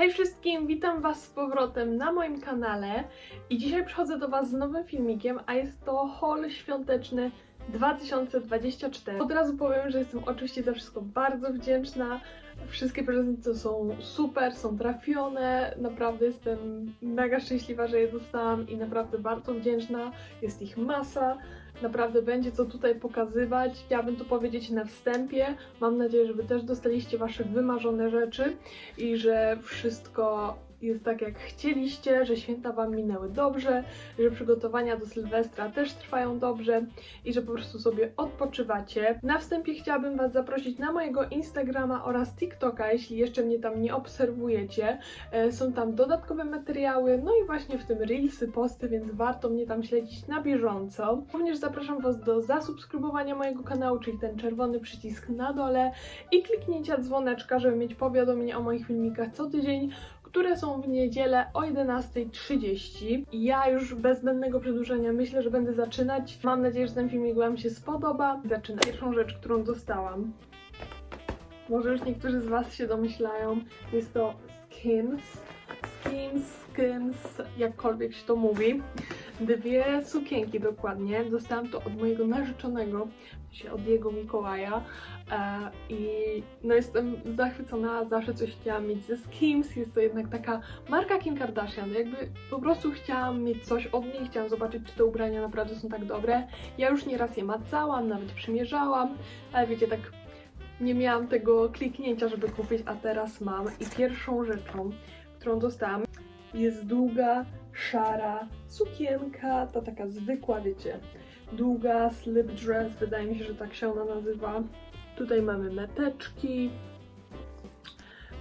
Hej wszystkim, witam Was z powrotem na moim kanale i dzisiaj przychodzę do Was z nowym filmikiem, a jest to haul świąteczny 2024. Od razu powiem, że jestem oczywiście za wszystko bardzo wdzięczna. Wszystkie prezenty są super, są trafione. Naprawdę jestem mega szczęśliwa, że je dostałam i naprawdę bardzo wdzięczna. Jest ich masa. Naprawdę będzie co tutaj pokazywać. Chciałabym to powiedzieć na wstępie. Mam nadzieję, że Wy też dostaliście Wasze wymarzone rzeczy i że wszystko jest tak jak chcieliście, że święta Wam minęły dobrze, że przygotowania do Sylwestra też trwają dobrze i że po prostu sobie odpoczywacie. Na wstępie chciałabym Was zaprosić na mojego Instagrama oraz TikToka, jeśli jeszcze mnie tam nie obserwujecie. E, Są tam dodatkowe materiały, no i właśnie w tym reelsy, posty, więc warto mnie tam śledzić na bieżąco. Również zapraszam Was do zasubskrybowania mojego kanału, czyli ten czerwony przycisk na dole i kliknięcia dzwoneczka, żeby mieć powiadomienia o moich filmikach co tydzień, które są w niedzielę o 11.30. Ja już bez zbędnego przedłużenia myślę, że będę zaczynać. Mam nadzieję, że ten filmik Wam się spodoba. Zaczynam. Pierwszą rzecz, którą dostałam, może już niektórzy z Was się domyślają, jest to Skims. Skims, Skims, jakkolwiek się to mówi. Dwie sukienki dokładnie. Dostałam to od mojego narzeczonego, od jego Mikołaja. E, I no jestem zachwycona, zawsze coś chciałam mieć ze Skims. Jest to jednak taka marka Kim Kardashian. Jakby po prostu chciałam mieć coś od niej, chciałam zobaczyć, czy te ubrania naprawdę są tak dobre. Ja już nieraz je macałam, nawet przymierzałam, ale wiecie, tak nie miałam tego kliknięcia, żeby kupić, a teraz mam. I pierwszą rzeczą, którą dostałam, jest długa, szara sukienka, ta taka zwykła, wiecie, długa slip dress, wydaje mi się, że tak się ona nazywa. Tutaj mamy meteczki,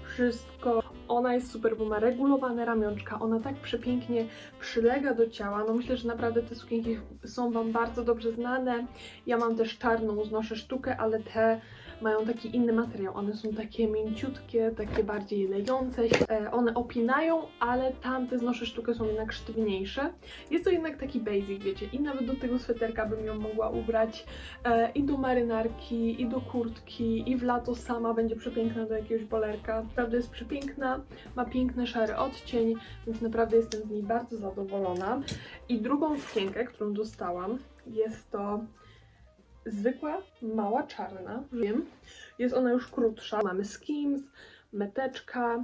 wszystko. Ona jest super, bo ma regulowane ramionczka, ona tak przepięknie przylega do ciała. No myślę, że naprawdę te sukienki są Wam bardzo dobrze znane. Ja mam też czarną, znoszę sztukę, ale te mają taki inny materiał. One są takie mięciutkie, takie bardziej lejące. E, one opinają, ale tamte znoszę sztukę są jednak sztywniejsze. Jest to jednak taki basic, wiecie, i nawet do tego sweterka bym ją mogła ubrać e, i do marynarki, i do kurtki, i w lato sama będzie przepiękna do jakiegoś bolerka. Naprawdę jest przepiękna, ma piękny szary odcień, więc naprawdę jestem z niej bardzo zadowolona. I drugą sukienkę, którą dostałam, jest to zwykła, mała, czarna. Wiem. Jest ona już krótsza. Mamy skims, meteczka,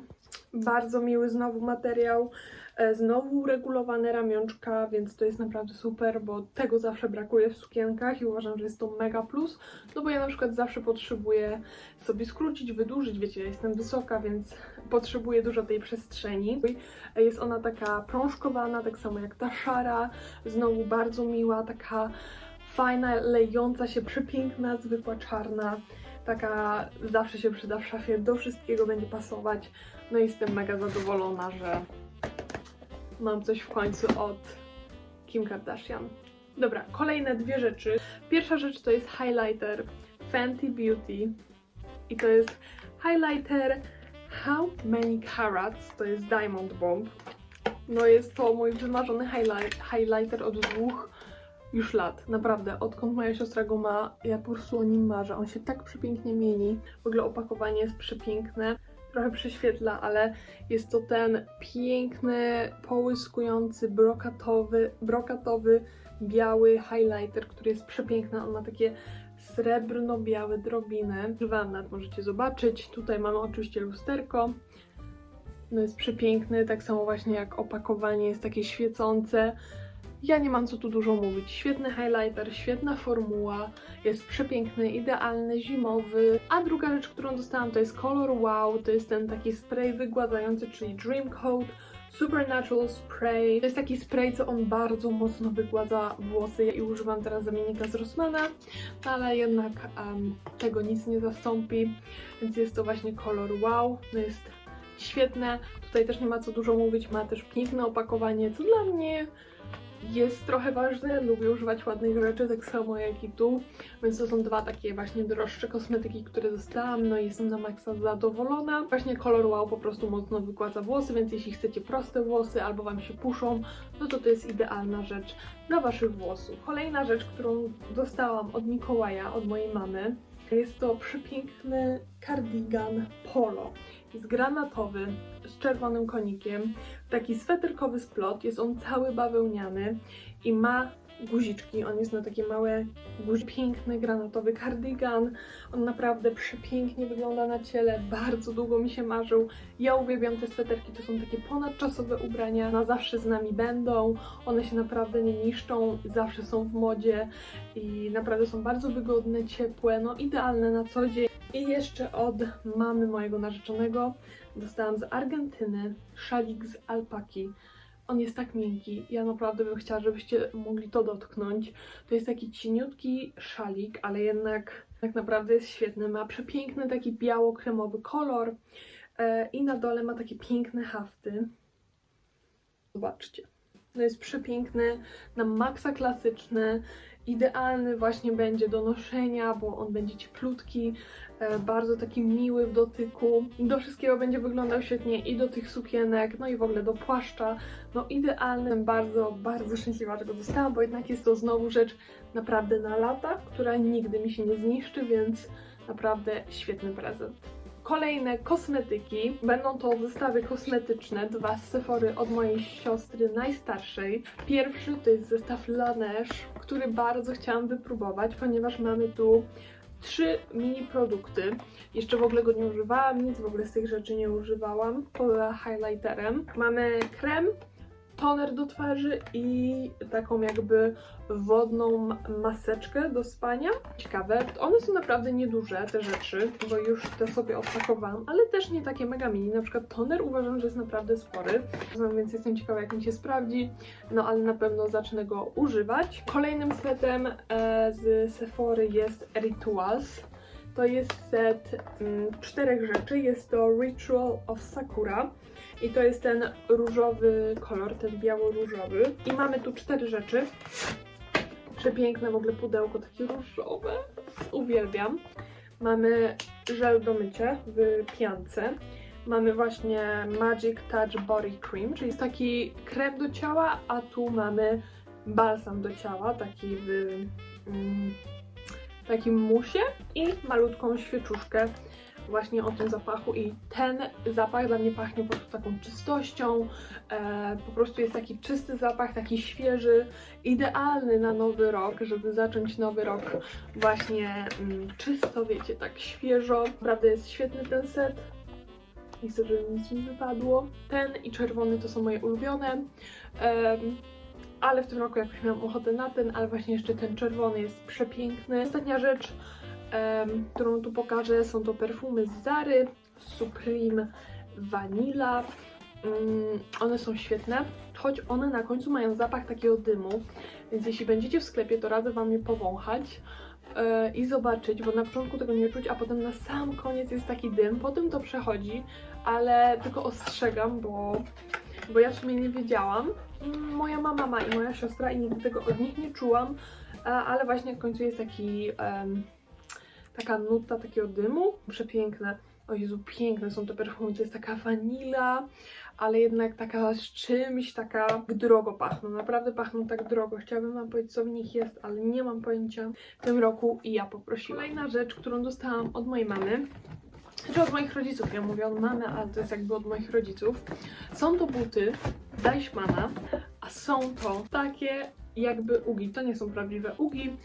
bardzo miły znowu materiał, e, znowu regulowane ramionczka, więc to jest naprawdę super, bo tego zawsze brakuje w sukienkach i uważam, że jest to mega plus, no bo ja na przykład zawsze potrzebuję sobie skrócić, wydłużyć, wiecie, ja jestem wysoka, więc potrzebuję dużo tej przestrzeni. Jest ona taka prążkowana, tak samo jak ta szara, znowu bardzo miła, taka fajna, lejąca się, przepiękna, zwykła czarna. Taka zawsze się przyda w szafie, do wszystkiego będzie pasować. No i jestem mega zadowolona, że mam coś w końcu od Kim Kardashian. Dobra, kolejne dwie rzeczy. Pierwsza rzecz to jest highlighter Fenty Beauty i to jest highlighter How Many Carats, to jest Diamond Bomb. No jest to mój wymarzony highlight, highlighter od dwóch już lat, naprawdę. Odkąd moja siostra go ma, ja po prostu o nim marzę. On się tak przepięknie mieni. W ogóle opakowanie jest przepiękne. Trochę prześwietla, ale jest to ten piękny, połyskujący, brokatowy, brokatowy, biały highlighter, który jest przepiękny. On ma takie srebrno-białe drobiny. Wam nawet możecie zobaczyć. Tutaj mamy oczywiście lusterko. No jest przepiękny, tak samo właśnie jak opakowanie jest takie świecące. Ja nie mam co tu dużo mówić. Świetny highlighter, świetna formuła, jest przepiękny, idealny, zimowy. A druga rzecz, którą dostałam to jest Color Wow, to jest ten taki spray wygładzający, czyli Dream Coat Supernatural Spray. To jest taki spray, co on bardzo mocno wygładza włosy i używam teraz zamiennika z Rossmana, ale jednak um, tego nic nie zastąpi, więc jest to właśnie Color Wow. Jest świetne. Tutaj też nie ma co dużo mówić, ma też piękne opakowanie, co dla mnie jest trochę ważne. Lubię używać ładnych rzeczy, tak samo jak i tu. Więc to są dwa takie właśnie droższe kosmetyki, które dostałam. No i jestem na maksa zadowolona. Właśnie kolor wow po prostu mocno wygładza włosy, więc jeśli chcecie proste włosy albo Wam się puszą, no to to jest idealna rzecz dla Waszych włosów. Kolejna rzecz, którą dostałam od Mikołaja, od mojej mamy, Jest to przepiękny kardigan polo. Jest granatowy, z czerwonym konikiem, taki sweterkowy splot, jest on cały bawełniany i ma guziczki, on jest na takie małe guzi. Piękny granatowy kardigan, on naprawdę przepięknie wygląda na ciele, bardzo długo mi się marzył. Ja uwielbiam te sweterki, to są takie ponadczasowe ubrania, na zawsze z nami będą, one się naprawdę nie niszczą, zawsze są w modzie i naprawdę są bardzo wygodne, ciepłe, no idealne na co dzień. I jeszcze od mamy mojego narzeczonego dostałam z Argentyny szalik z alpaki. On jest tak miękki, ja naprawdę bym chciała, żebyście mogli to dotknąć. To jest taki cieniutki szalik, ale jednak tak naprawdę jest świetny. Ma przepiękny taki biało-kremowy kolor e, i na dole ma takie piękne hafty. Zobaczcie. To jest przepiękny, na maksa klasyczny, idealny właśnie będzie do noszenia, bo on będzie cieplutki, bardzo taki miły w dotyku. Do wszystkiego będzie wyglądał świetnie i do tych sukienek, no i w ogóle do płaszcza. No idealny, bardzo, bardzo szczęśliwa, że go dostałam, bo jednak jest to znowu rzecz naprawdę na lata, która nigdy mi się nie zniszczy, więc naprawdę świetny prezent. Kolejne kosmetyki. Będą to zestawy kosmetyczne, dwa z Sephory od mojej siostry najstarszej. Pierwszy to jest zestaw Laneige, który bardzo chciałam wypróbować, ponieważ mamy tu trzy mini produkty. Jeszcze w ogóle go nie używałam, nic w ogóle z tych rzeczy nie używałam. Poza highlighterem. Mamy krem, toner do twarzy i taką jakby wodną maseczkę do spania. Ciekawe, one są naprawdę nieduże te rzeczy, bo już te sobie odpakowałam, ale też nie takie mega mini. Na przykład toner uważam, że jest naprawdę spory, więc jestem ciekawa jak mi się sprawdzi, no ale na pewno zacznę go używać. Kolejnym setem e, z Sephory jest Rituals. To jest set mm, czterech rzeczy. Jest to Ritual of Sakura. I to jest ten różowy kolor, ten biało-różowy. I mamy tu cztery rzeczy. Przepiękne w ogóle pudełko, takie różowe. Uwielbiam. Mamy żel do mycia w piance. Mamy właśnie Magic Touch Body Cream, czyli jest taki krem do ciała, a tu mamy balsam do ciała, taki w mm, takim musie i malutką świeczuszkę właśnie o tym zapachu i ten zapach dla mnie pachnie po prostu taką czystością, e, po prostu jest taki czysty zapach, taki świeży, idealny na nowy rok, żeby zacząć nowy rok właśnie mm, czysto, wiecie, tak świeżo. Naprawdę jest świetny ten set. Nie chcę, żeby nic mi wypadło. Ten i czerwony to są moje ulubione. Em, ale w tym roku jakoś miałam ochotę na ten, ale właśnie jeszcze ten czerwony jest przepiękny. Ostatnia rzecz, em, którą tu pokażę, są to perfumy z Zary, Supreme Vanilla. Mm, one są świetne, choć one na końcu mają zapach takiego dymu, więc jeśli będziecie w sklepie, to radzę Wam je powąchać e, i zobaczyć, bo na początku tego nie czuć, a potem na sam koniec jest taki dym, potem to przechodzi, ale tylko ostrzegam, bo, bo ja w sumie nie wiedziałam. Moja mama ma i moja siostra i nigdy tego od nich nie czułam, ale właśnie w końcu jest taki, em, taka nuta takiego dymu, przepiękne. O Jezu, piękne są te perfumy, to jest taka wanila, ale jednak taka z czymś, taka drogo pachną, naprawdę pachną tak drogo. Chciałabym wam powiedzieć, co w nich jest, ale nie mam pojęcia w tym roku i ja poprosiłam. Kolejna rzecz, którą dostałam od mojej mamy, czy od moich rodziców, ja mówię od mamy, ale to jest jakby od moich rodziców. Są to buty Deichmana, a są to takie jakby ugi. To nie są prawdziwe ugi.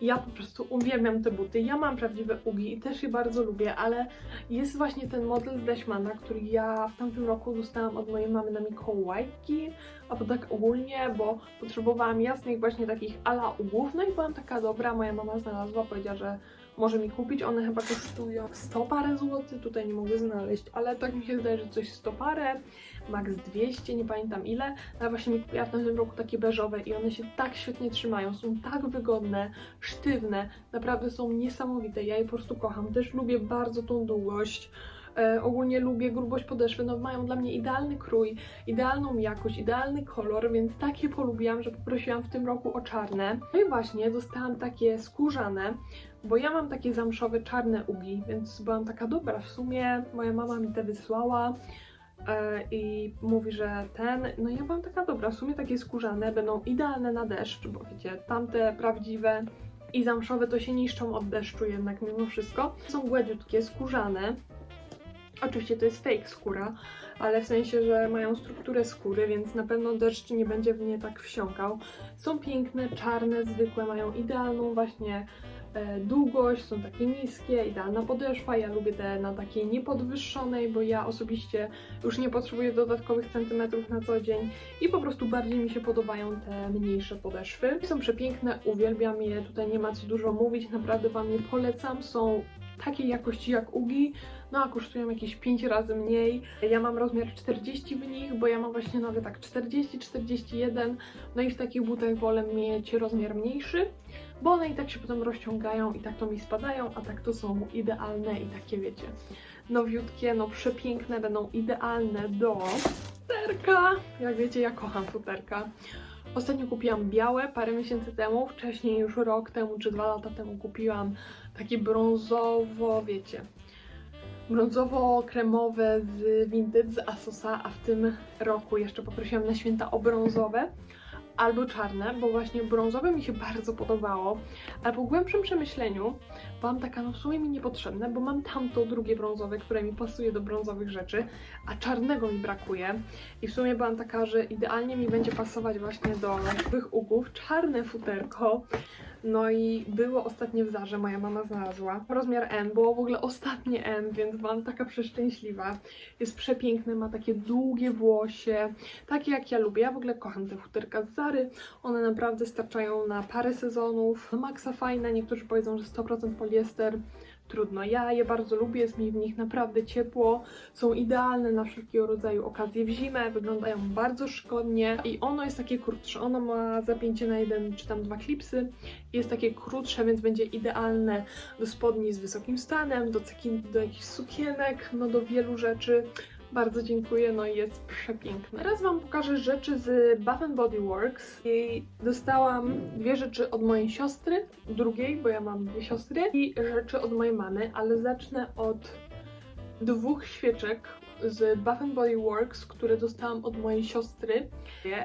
Ja po prostu uwielbiam te buty. Ja mam prawdziwe ugi i też je bardzo lubię, ale jest właśnie ten model z Deichmana, który ja w tamtym roku dostałam od mojej mamy na Mikołajki, albo tak ogólnie, bo potrzebowałam jasnych właśnie takich ala ugów, no i byłam taka dobra, moja mama znalazła, powiedziała, że może mi kupić. One chyba kosztują 100 parę złotych, tutaj nie mogę znaleźć, ale tak mi się wydaje, że coś 100 parę, max 200, nie pamiętam ile. Ale właśnie mi kupiła w tym roku takie beżowe i one się tak świetnie trzymają, są tak wygodne, sztywne, naprawdę są niesamowite. Ja je po prostu kocham. Też lubię bardzo tą długość. E, ogólnie lubię grubość podeszwy, no mają dla mnie idealny krój, idealną jakość, idealny kolor, więc takie polubiłam, że poprosiłam w tym roku o czarne. No i właśnie dostałam takie skórzane, bo ja mam takie zamszowe czarne ugi, więc byłam taka dobra, w sumie moja mama mi te wysłała e, i mówi, że ten, no ja byłam taka dobra, w sumie takie skórzane będą idealne na deszcz, bo wiecie, tamte prawdziwe i zamszowe to się niszczą od deszczu jednak mimo wszystko. Są gładziutkie, skórzane. Oczywiście to jest fake skóra, ale w sensie, że mają strukturę skóry, więc na pewno deszcz nie będzie w nie tak wsiąkał. Są piękne, czarne, zwykłe, mają idealną właśnie e, długość, są takie niskie, idealna podeszwa. Ja lubię te na takiej niepodwyższonej, bo ja osobiście już nie potrzebuję dodatkowych centymetrów na co dzień i po prostu bardziej mi się podobają te mniejsze podeszwy. Są przepiękne, uwielbiam je, tutaj nie ma co dużo mówić, naprawdę Wam je polecam. Są takiej jakości jak Ugi, no a kosztują jakieś 5 razy mniej. Ja mam rozmiar 40 w nich, bo ja mam właśnie nawet tak 40, 41, no i w takich butach wolę mieć rozmiar mniejszy, bo one i tak się potem rozciągają i tak to mi spadają, a tak to są idealne i takie wiecie, nowiutkie, no przepiękne, będą idealne do futerka. Jak wiecie, ja kocham futerka. Ostatnio kupiłam białe parę miesięcy temu, wcześniej już rok temu czy dwa lata temu kupiłam takie brązowo, wiecie, brązowo-kremowe z Vintage z Asosa, a w tym roku jeszcze poprosiłam na święta o brązowe albo czarne, bo właśnie brązowe mi się bardzo podobało, ale po głębszym przemyśleniu byłam taka, no w sumie mi niepotrzebne, bo mam tamto drugie brązowe, które mi pasuje do brązowych rzeczy, a czarnego mi brakuje. I w sumie byłam taka, że idealnie mi będzie pasować właśnie do tych ugów czarne futerko, no i było ostatnie w Zarze, moja mama znalazła. Rozmiar M, było w ogóle ostatnie M, więc byłam taka przeszczęśliwa. Jest przepiękne, ma takie długie włosie, takie jak ja lubię. Ja w ogóle kocham te futerka z Zary. One naprawdę starczają na parę sezonów. Maksa fajne, niektórzy powiedzą, że 100% poliester. Trudno, ja je bardzo lubię, jest mi w nich naprawdę ciepło, są idealne na wszelkiego rodzaju okazje. W zimę, wyglądają bardzo szkodnie i ono jest takie krótsze, ono ma zapięcie na jeden czy tam dwa klipsy, jest takie krótsze, więc będzie idealne do spodni z wysokim stanem, do, do jakichś sukienek, no do wielu rzeczy. Bardzo dziękuję, no i jest przepiękne. Teraz Wam pokażę rzeczy z Bath Body Works. I dostałam dwie rzeczy od mojej siostry, drugiej, bo ja mam dwie siostry, i rzeczy od mojej mamy, ale zacznę od dwóch świeczek z Bath Body Works, które dostałam od mojej siostry.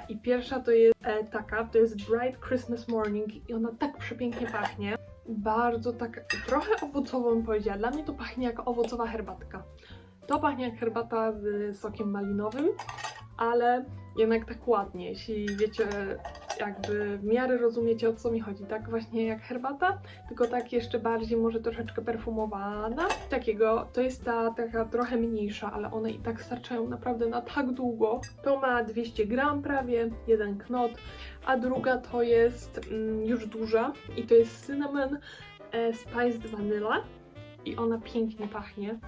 I pierwsza to jest e, taka, to jest Bright Christmas Morning i ona tak przepięknie pachnie. Bardzo tak, trochę owocowo bym powiedziała. Dla mnie to pachnie jak owocowa herbatka. To pachnie jak herbata z sokiem malinowym, ale jednak tak ładnie, jeśli wiecie, jakby w miarę rozumiecie o co mi chodzi, tak właśnie jak herbata, tylko tak jeszcze bardziej może troszeczkę perfumowana. Takiego, to jest ta taka trochę mniejsza, ale one i tak starczają naprawdę na tak długo. To ma 200 gram prawie, jeden knot, a druga to jest mm, już duża i to jest Cinnamon e, Spiced Vanilla i ona pięknie pachnie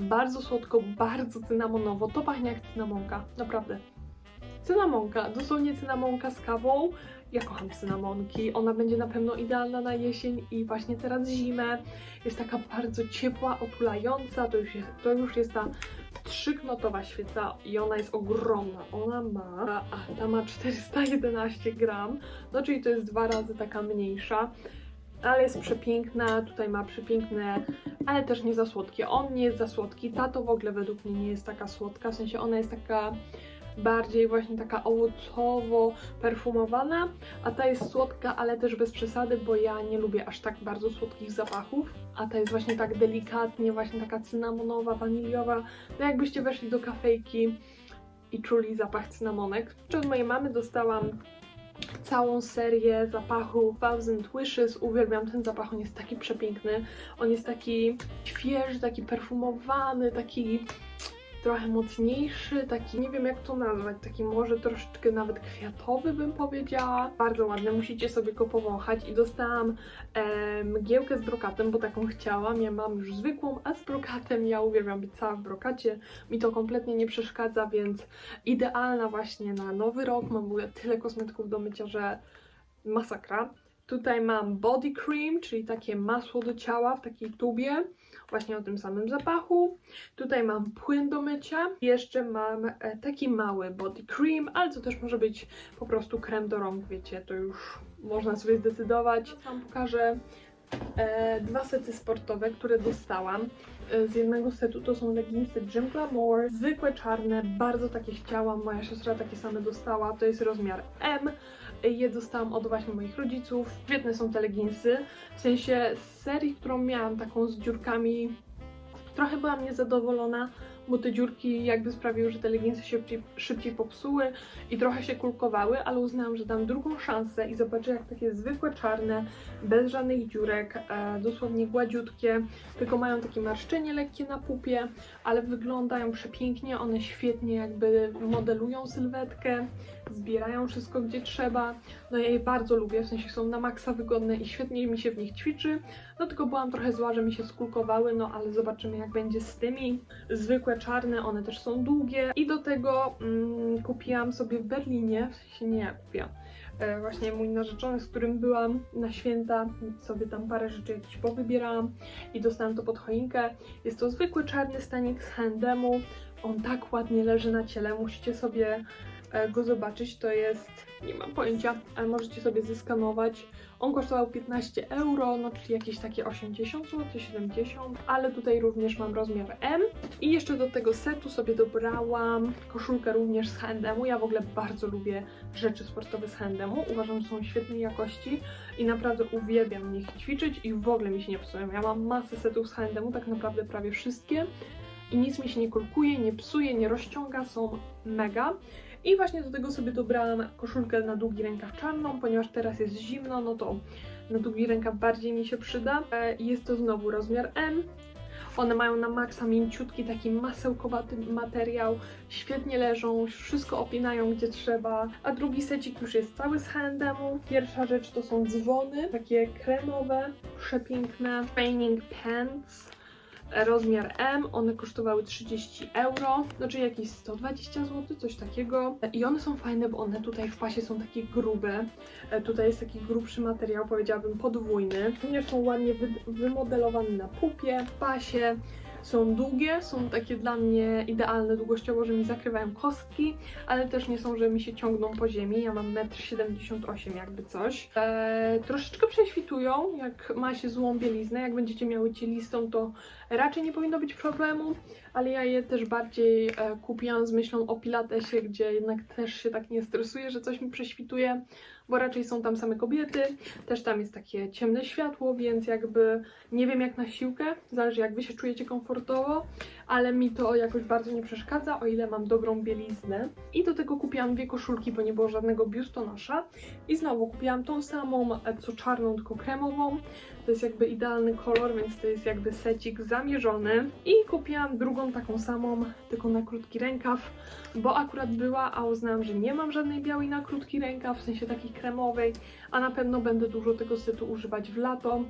bardzo słodko, bardzo cynamonowo. To pachnie jak cynamonka, naprawdę. Cynamonka, dosłownie cynamonka z kawą. Ja kocham cynamonki. Ona będzie na pewno idealna na jesień i właśnie teraz zimę. Jest taka bardzo ciepła, otulająca. To już jest, to już jest ta trzyknotowa świeca i ona jest ogromna. Ona ma, a ta ma 411 gram, no czyli to jest dwa razy taka mniejsza ale jest przepiękna, tutaj ma przepiękne, ale też nie za słodkie. On nie jest za słodki, ta to w ogóle według mnie nie jest taka słodka, w sensie ona jest taka bardziej właśnie taka owocowo perfumowana, a ta jest słodka, ale też bez przesady, bo ja nie lubię aż tak bardzo słodkich zapachów, a ta jest właśnie tak delikatnie, właśnie taka cynamonowa, waniliowa, no jakbyście weszli do kafejki i czuli zapach cynamonek. Czy od mojej mamy dostałam całą serię zapachów Thousand Wishes. Uwielbiam ten zapach, on jest taki przepiękny. On jest taki świeży, taki perfumowany, taki trochę mocniejszy, taki nie wiem jak to nazwać, taki może troszeczkę nawet kwiatowy bym powiedziała. Bardzo ładny, musicie sobie go powąchać i dostałam e, mgiełkę z brokatem, bo taką chciałam. Ja mam już zwykłą, a z brokatem ja uwielbiam być cała w brokacie. Mi to kompletnie nie przeszkadza, więc idealna właśnie na nowy rok. Mam w ogóle tyle kosmetyków do mycia, że masakra. Tutaj mam body cream, czyli takie masło do ciała w takiej tubie właśnie o tym samym zapachu. Tutaj mam płyn do mycia. Jeszcze mam e, taki mały body cream, ale to też może być po prostu krem do rąk, wiecie, to już można sobie zdecydować. Wam pokażę e, dwa sety sportowe, które dostałam. E, z jednego setu to są leginsy Gym Glamour, zwykłe czarne, bardzo takie chciałam, moja siostra takie same dostała, to jest rozmiar M. je dostałam od właśnie moich rodziców. Świetne są te leginsy, w sensie z serii, którą miałam, taką z dziurkami, trochę byłam niezadowolona, bo te dziurki jakby sprawiły, że te leginsy się szybciej, szybciej popsuły i trochę się kulkowały, ale uznałam, że dam drugą szansę i zobaczę jak takie zwykłe czarne, bez żadnych dziurek, e, dosłownie gładziutkie, tylko mają takie marszczenie lekkie na pupie, ale wyglądają przepięknie, one świetnie jakby modelują sylwetkę, zbierają wszystko gdzie trzeba. No ja je bardzo lubię, w sensie są na maksa wygodne i świetnie mi się w nich ćwiczy. No tylko byłam trochę zła, że mi się skulkowały, no ale zobaczymy jak będzie z tymi. Zwykłe czarne, one też są długie. I do tego mm, kupiłam sobie w Berlinie, w sensie nie ja kupiłam, e, właśnie mój narzeczony, z którym byłam na święta, sobie tam parę rzeczy jakieś powybierałam i dostałam to pod choinkę. Jest to zwykły czarny stanik z handemu. On tak ładnie leży na ciele, musicie sobie go zobaczyć. To jest, nie mam pojęcia, ale możecie sobie zeskanować. On kosztował 15 euro, no czyli jakieś takie 80 zł, 70, ale tutaj również mam rozmiar M. I jeszcze do tego setu sobie dobrałam koszulkę również z H&M-u. Ja w ogóle bardzo lubię rzeczy sportowe z H&M-u. Uważam, że są świetnej jakości i naprawdę uwielbiam w nich ćwiczyć i w ogóle mi się nie psują. Ja mam masę setów z H&M-u, tak naprawdę prawie wszystkie i nic mi się nie kulkuje, nie psuje, nie rozciąga, są mega. I właśnie do tego sobie dobrałam koszulkę na długi rękaw czarną, ponieważ teraz jest zimno, no to na długi rękaw bardziej mi się przyda. E, Jest to znowu rozmiar M. One mają na maksa mięciutki, taki masełkowaty materiał, świetnie leżą, wszystko opinają gdzie trzeba. A drugi secik już jest cały z H&M-u. Pierwsza rzecz to są dzwony, takie kremowe, przepiękne. Training Pants rozmiar M, one kosztowały 30 euro, znaczy jakieś 120 zł, coś takiego. I one są fajne, bo one tutaj w pasie są takie grube. E, Tutaj jest taki grubszy materiał, powiedziałabym podwójny. Również są ładnie wy wymodelowane na pupie, w pasie. Są długie, są takie dla mnie idealne długościowo, że mi zakrywają kostki, ale też nie są, że mi się ciągną po ziemi. Ja mam 1,78 m jakby coś. Eee, troszeczkę prześwitują, jak ma się złą bieliznę. Jak będziecie miały cielistą, to raczej nie powinno być problemu, ale ja je też bardziej e, kupiłam z myślą o pilatesie, gdzie jednak też się tak nie stresuję, że coś mi prześwituje, bo raczej są tam same kobiety, też tam jest takie ciemne światło, więc jakby nie wiem jak na siłkę, zależy jak wy się czujecie komfortowo, ale mi to jakoś bardzo nie przeszkadza, o ile mam dobrą bieliznę. I do tego kupiłam dwie koszulki, bo nie było żadnego biustonosza. I znowu kupiłam tą samą, e, co czarną, tylko kremową. To jest jakby idealny kolor, więc to jest jakby secik zamierzony. I kupiłam drugą taką samą, tylko na krótki rękaw, bo akurat była, a uznałam, że nie mam żadnej białej na krótki rękaw, w sensie takiej kremowej, a na pewno będę dużo tego setu używać w lato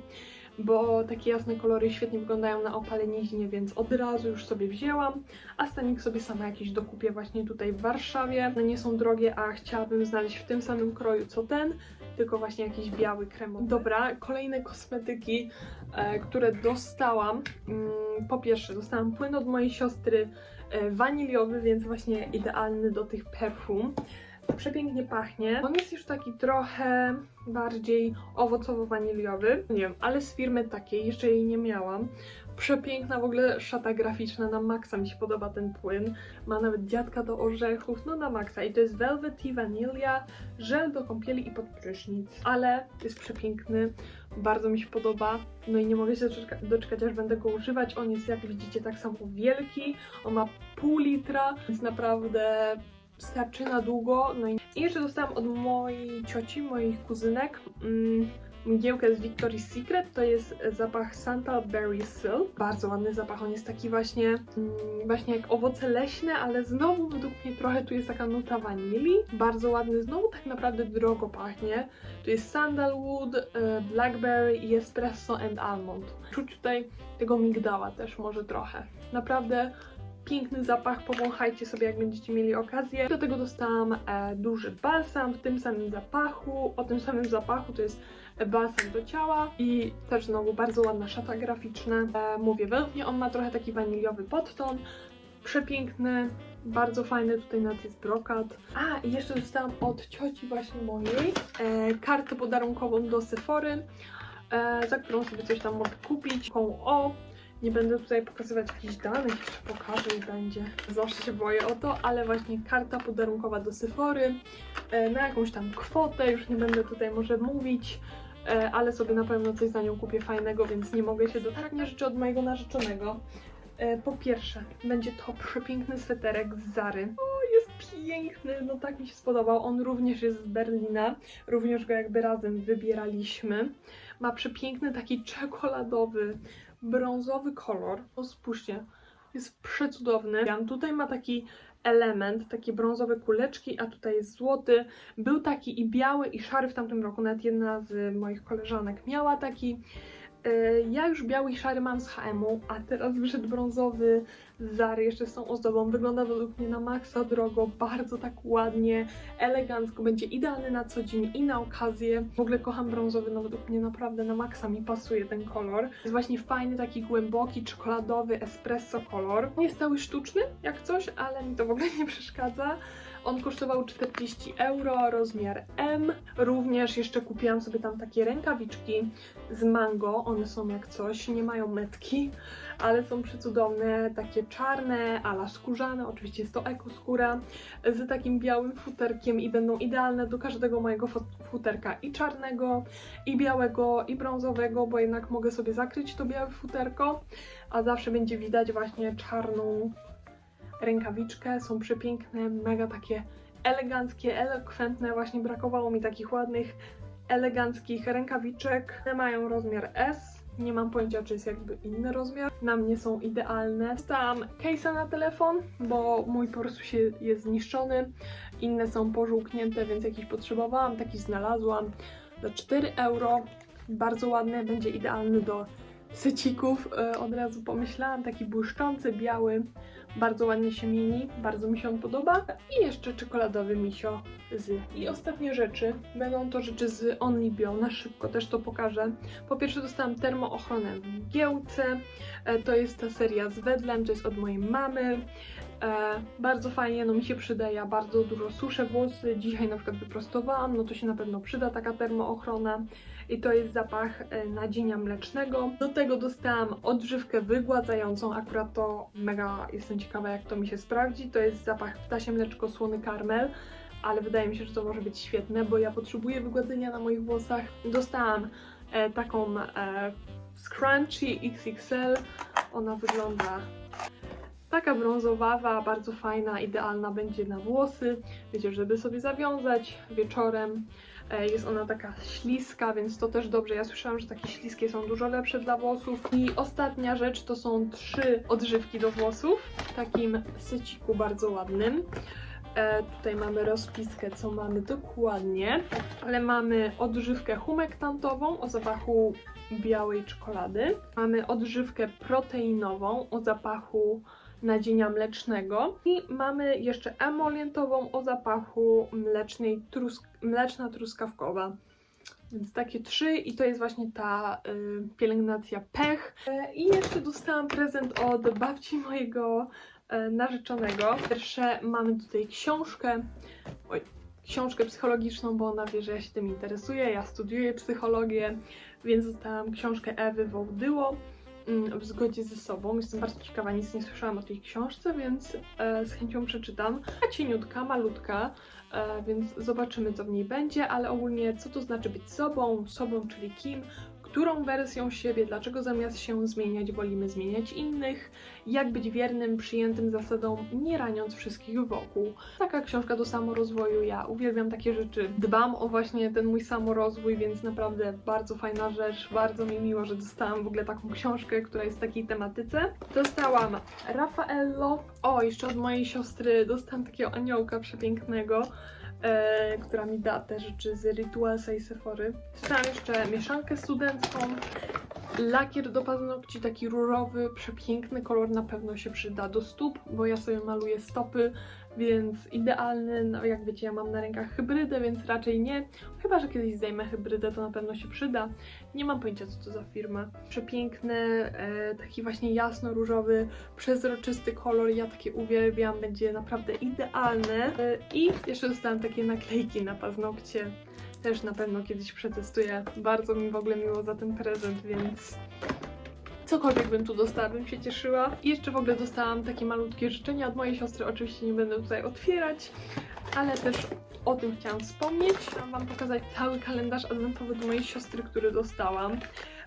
bo takie jasne kolory świetnie wyglądają na opaleniźnie, więc od razu już sobie wzięłam, a stanik sobie sama jakiś dokupię właśnie tutaj w Warszawie. One nie są drogie, a chciałabym znaleźć w tym samym kroju co ten, tylko właśnie jakiś biały kremowy. Dobra, kolejne kosmetyki, e, które dostałam. Mm, po pierwsze, dostałam płyn od mojej siostry e, waniliowy, więc właśnie idealny do tych perfum. Przepięknie pachnie. On jest już taki trochę bardziej owocowo-waniliowy. Nie wiem, ale z firmy takiej, jeszcze jej nie miałam. Przepiękna w ogóle szata graficzna, na maksa mi się podoba ten płyn. Ma nawet dziadka do orzechów, no na maksa. I to jest Velvety Vanilla, żel do kąpieli i pod prysznic. Ale jest przepiękny, bardzo mi się podoba. No i nie mogę się doczeka- doczekać, aż będę go używać. On jest, jak widzicie, tak samo wielki. On ma pół litra, więc naprawdę starczy na długo. No i jeszcze dostałam od mojej cioci, moich kuzynek, mm, mgiełkę z Victoria's Secret. To jest zapach Santa Berry Silk. Bardzo ładny zapach. On jest taki właśnie, mm, właśnie jak owoce leśne, ale znowu według mnie trochę tu jest taka nuta wanilii. Bardzo ładny, znowu tak naprawdę drogo pachnie. Tu jest sandalwood, e, blackberry i espresso and almond. Czuć tutaj tego migdała też może trochę. Naprawdę piękny zapach, powąchajcie sobie jak będziecie mieli okazję. Do tego dostałam e, duży balsam w tym samym zapachu, o tym samym zapachu to jest balsam do ciała i też znowu bardzo ładna szata graficzna. E, mówię, według mnie on ma trochę taki waniliowy podton, przepiękny, bardzo fajny, tutaj nad jest brokat. A, i jeszcze dostałam od cioci właśnie mojej e, kartę podarunkową do Sephory, e, za którą sobie coś tam mogę kupić. Taką o, Nie będę tutaj pokazywać jakichś danych, jeszcze pokażę i będzie. Zawsze się boję o to, ale właśnie karta podarunkowa do Sephory e, na jakąś tam kwotę, już nie będę tutaj może mówić, ale sobie na pewno coś za nią kupię fajnego, więc nie mogę się dotarć rzeczy od mojego narzeczonego. E, Po pierwsze, będzie to przepiękny sweterek z Zary. O, jest piękny, no tak mi się spodobał. On również jest z Berlina, również go jakby razem wybieraliśmy. Ma przepiękny taki czekoladowy, brązowy kolor. O, spójrzcie, jest przecudowny. Tutaj ma taki element, takie brązowe kuleczki, a tutaj jest złoty. Był taki i biały, i szary w tamtym roku. Nawet jedna z moich koleżanek miała taki. Yy, Ja już biały i szary mam z HM-u, a teraz wyszedł brązowy z Zary, jeszcze z tą ozdobą. Wygląda według mnie na maksa drogo, bardzo tak ładnie, elegancko. Będzie idealny na co dzień i na okazję. W ogóle kocham brązowy, no według mnie naprawdę na maksa mi pasuje ten kolor. Jest właśnie fajny, taki głęboki, czekoladowy, espresso kolor. Jest cały sztuczny, jak coś, ale mi to w ogóle nie przeszkadza. On kosztował 40 euro, rozmiar M. Również jeszcze kupiłam sobie tam takie rękawiczki z mango. One są jak coś, nie mają metki, ale są przecudowne, takie czarne, ala skórzane. Oczywiście jest to ekoskóra z takim białym futerkiem i będą idealne do każdego mojego fut- futerka i czarnego, i białego, i brązowego, bo jednak mogę sobie zakryć to białe futerko, a zawsze będzie widać właśnie czarną rękawiczkę. Są przepiękne, mega takie eleganckie, elokwentne. Właśnie brakowało mi takich ładnych, eleganckich rękawiczek. One mają rozmiar S. Nie mam pojęcia, czy jest jakby inny rozmiar. Na mnie są idealne. Dostałam case'a na telefon, bo mój po prostu się jest zniszczony. Inne są pożółknięte, więc jakiś potrzebowałam. Taki znalazłam za 4 euro. Bardzo ładny, będzie idealny do sycików. E, Od razu pomyślałam, taki błyszczący, biały. Bardzo ładnie się mieni, bardzo mi się on podoba. I jeszcze czekoladowy misio z. I ostatnie rzeczy będą to rzeczy z Onlybio. Na szybko też to pokażę. Po pierwsze dostałam termoochronę w mgiełce. E, To jest ta seria z wedlem, to jest od mojej mamy. E, bardzo fajnie, no mi się przyda, ja bardzo dużo suszę włosy, dzisiaj na przykład wyprostowałam, no to się na pewno przyda taka termoochrona i to jest zapach e, nadzienia mlecznego. Do tego dostałam odżywkę wygładzającą, akurat to mega jestem ciekawa jak to mi się sprawdzi, to jest zapach ptasie mleczko, słony karmel, ale wydaje mi się, że to może być świetne, bo ja potrzebuję wygładzenia na moich włosach. Dostałam e, taką e, Scrunchy XXL, ona wygląda taka brązowawa, bardzo fajna, idealna będzie na włosy, wiecie, żeby sobie zawiązać wieczorem. E, Jest ona taka śliska, więc to też dobrze. Ja słyszałam, że takie śliskie są dużo lepsze dla włosów. I ostatnia rzecz to są trzy odżywki do włosów w takim syciku bardzo ładnym. E, tutaj mamy rozpiskę, co mamy dokładnie, ale mamy odżywkę humektantową o zapachu białej czekolady. Mamy odżywkę proteinową o zapachu nadzienia mlecznego i mamy jeszcze emolientową o zapachu mlecznej trusk mleczna truskawkowa. Więc takie trzy i to jest właśnie ta y, pielęgnacja pech. E, I jeszcze dostałam prezent od babci mojego e, narzeczonego. Pierwsze mamy tutaj książkę. Oj, książkę psychologiczną, bo ona wie, że ja się tym interesuję. Ja studiuję psychologię, więc dostałam książkę Ewy Wołdyło w zgodzie ze sobą. Jestem bardzo ciekawa, nic nie słyszałam o tej książce, więc e, z chęcią przeczytam. Cieniutka, malutka, e, więc zobaczymy, co w niej będzie, ale ogólnie co to znaczy być sobą, sobą, czyli kim, którą wersją siebie, dlaczego zamiast się zmieniać, wolimy zmieniać innych, jak być wiernym, przyjętym zasadom, nie raniąc wszystkich wokół. Taka książka do samorozwoju, ja uwielbiam takie rzeczy, dbam o właśnie ten mój samorozwój, więc naprawdę bardzo fajna rzecz, bardzo mi miło, że dostałam w ogóle taką książkę, która jest w takiej tematyce. Dostałam Raffaello, o jeszcze od mojej siostry dostałam takiego aniołka przepięknego, e, która mi da te rzeczy z Ritualsa i Sephory. Dostałam jeszcze mieszankę studencką, lakier do paznokci, taki różowy, przepiękny kolor na pewno się przyda do stóp, bo ja sobie maluję stopy, więc idealny, no jak wiecie ja mam na rękach hybrydę, więc raczej nie, chyba że kiedyś zdejmę hybrydę, to na pewno się przyda. Nie mam pojęcia co to za firma. Przepiękny, e, taki właśnie jasno-różowy, przezroczysty kolor, ja takie uwielbiam, będzie naprawdę idealny. E, I jeszcze dostałam takie naklejki na paznokcie, też na pewno kiedyś przetestuję. Bardzo mi w ogóle miło za ten prezent, więc cokolwiek bym tu dostała, bym się cieszyła. I jeszcze w ogóle dostałam takie malutkie życzenia od mojej siostry, oczywiście nie będę tutaj otwierać, ale też o tym chciałam wspomnieć. Chciałam Wam pokazać cały kalendarz adwentowy do mojej siostry, który dostałam.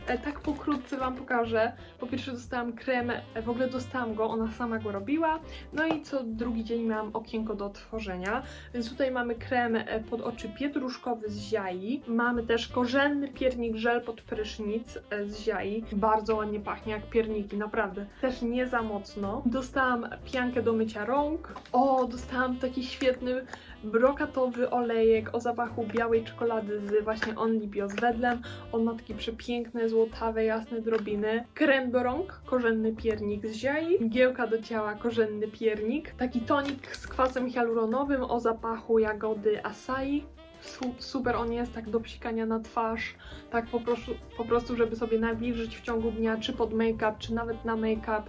E, tak pokrótce Wam pokażę. Po pierwsze dostałam krem, e, w ogóle dostałam go, ona sama go robiła. No i co drugi dzień miałam okienko do otworzenia. Więc tutaj mamy krem e, pod oczy pietruszkowy z ziai. Mamy też korzenny piernik żel pod prysznic z ziai. Bardzo ładnie pachnie jak pierniki, naprawdę. Też nie za mocno. Dostałam piankę do mycia rąk. O, dostałam taki świetny brokatowy olejek o zapachu białej czekolady z właśnie Only Bio z wedlem. On ma takie przepiękne, złotawe, jasne drobiny. Krem do rąk, korzenny piernik z ziai. Mgiełka do ciała, korzenny piernik. Taki tonik z kwasem hialuronowym o zapachu jagody acai. Su- super on jest, tak do psikania na twarz, tak po prostu, po prostu żeby sobie nawilżyć w ciągu dnia, czy pod make-up, czy nawet na make-up.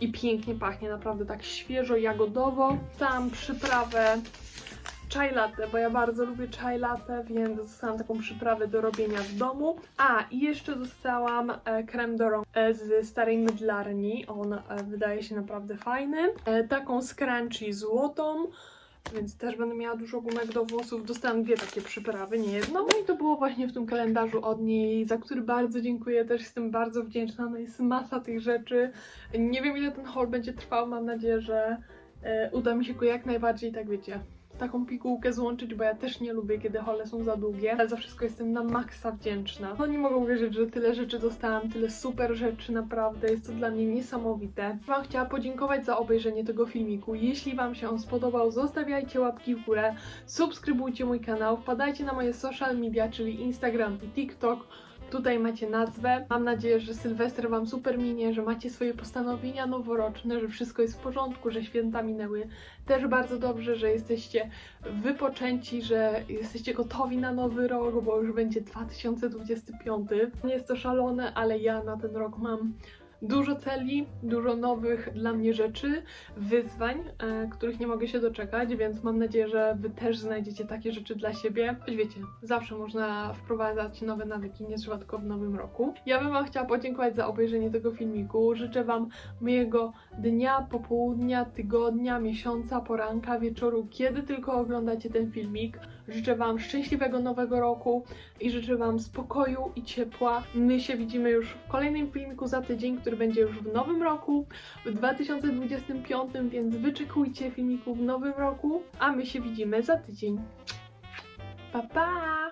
I pięknie pachnie, naprawdę tak świeżo, jagodowo. Tam przyprawę chai latte, bo ja bardzo lubię chai latte, więc dostałam taką przyprawę do robienia w domu. A, i jeszcze dostałam e, krem do rąk e, z starej mydlarni. On e, wydaje się naprawdę fajny. Taką scrunchie złotą. Więc też będę miała dużo gumek do włosów. Dostałam dwie takie przyprawy, nie jedną. No i to było właśnie w tym kalendarzu od niej, za który bardzo dziękuję. Też jestem bardzo wdzięczna. No jest masa tych rzeczy. Nie wiem ile ten haul będzie trwał. Mam nadzieję, że uda mi się go jak najbardziej, tak wiecie, taką pigułkę złączyć, bo ja też nie lubię, kiedy hole są za długie, ale za wszystko jestem na maksa wdzięczna. No nie mogę uwierzyć, że tyle rzeczy dostałam, tyle super rzeczy, naprawdę jest to dla mnie niesamowite. Wam chciała podziękować za obejrzenie tego filmiku. Jeśli Wam się on spodobał, zostawiajcie łapki w górę, subskrybujcie mój kanał, wpadajcie na moje social media, czyli Instagram i TikTok. Tutaj macie nazwę. Mam nadzieję, że Sylwester Wam super minie, że macie swoje postanowienia noworoczne, że wszystko jest w porządku, że święta minęły też bardzo dobrze, że jesteście wypoczęci, że jesteście gotowi na nowy rok, bo już będzie 2025. Nie jest to szalone, ale ja na ten rok mam dużo celi, dużo nowych dla mnie rzeczy, wyzwań, e, których nie mogę się doczekać, więc mam nadzieję, że Wy też znajdziecie takie rzeczy dla siebie. Choć wiecie, zawsze można wprowadzać nowe nawyki, nierzadko w nowym roku. Ja bym Wam chciała podziękować za obejrzenie tego filmiku. Życzę Wam miłego dnia, popołudnia, tygodnia, miesiąca, poranka, wieczoru, kiedy tylko oglądacie ten filmik. Życzę Wam szczęśliwego nowego roku i życzę Wam spokoju i ciepła. My się widzimy już w kolejnym filmiku za tydzień, który będzie już w nowym roku, w 2025, więc wyczekujcie filmiku w nowym roku, a my się widzimy za tydzień. Pa pa!